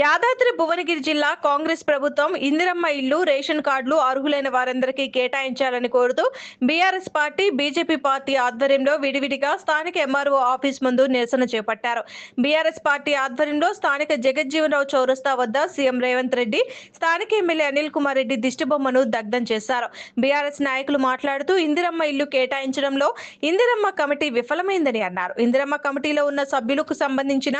యాదాద్రి భువనగిరి జిల్లా కాంగ్రెస్ ప్రభుత్వం ఇందిరమ్మ ఇల్లు రేషన్ కార్డులు అర్హులైన వారందరికీ కేటాయించాలని కోరుతూ బీఆర్ఎస్ పార్టీ బీజేపీ పార్టీ ఆధ్వర్యంలో విడివిడిగా స్థానిక ఎంఆర్ఓ ఆఫీస్ ముందు నిరసన చేపట్టారు. బీఆర్ఎస్ పార్టీ ఆధ్వర్యంలో స్థానిక జగజ్జీవనరావు చౌరస్తా వద్ద సీఎం రేవంత్ రెడ్డి స్థానిక ఎమ్మెల్యే అనిల్ కుమార్ రెడ్డి దిష్టిబొమ్మను దగ్ధం చేశారు. బీఆర్ఎస్ నాయకులు మాట్లాడుతూ ఇందిరమ్మ ఇల్లు కేటాయించడంలో ఇందిరమ్మ కమిటీ విఫలమైందని అన్నారు. ఇందిరమ్మ కమిటీలో ఉన్న సభ్యులకు సంబంధించిన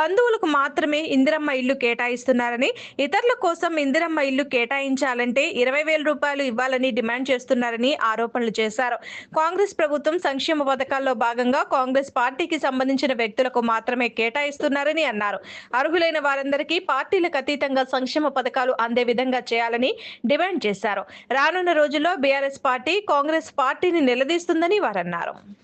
బంధువులకు మాత్రమే ఇందిరమ్మ ఇల్లు కేటాయిస్తున్నారని ఇతరుల కోసం ఇందిరమ్మ ఇల్లు కేటాయించాలంటే ఇరవై వేల రూపాయలు ఇవ్వాలని డిమాండ్ చేస్తున్నారని ఆరోపణలు చేశారు. కాంగ్రెస్ ప్రభుత్వం సంక్షేమ పథకాల్లో భాగంగా కాంగ్రెస్ పార్టీకి సంబంధించిన వ్యక్తులకు మాత్రమే కేటాయిస్తున్నారని అన్నారు. అర్హులైన వారందరికీ పార్టీలకు అతీతంగా సంక్షేమ పథకాలు అందే విధంగా చేయాలని డిమాండ్ చేశారు. రానున్న రోజుల్లో బీఆర్ఎస్ పార్టీ కాంగ్రెస్ పార్టీని నిలదీస్తుందని వారన్నారు.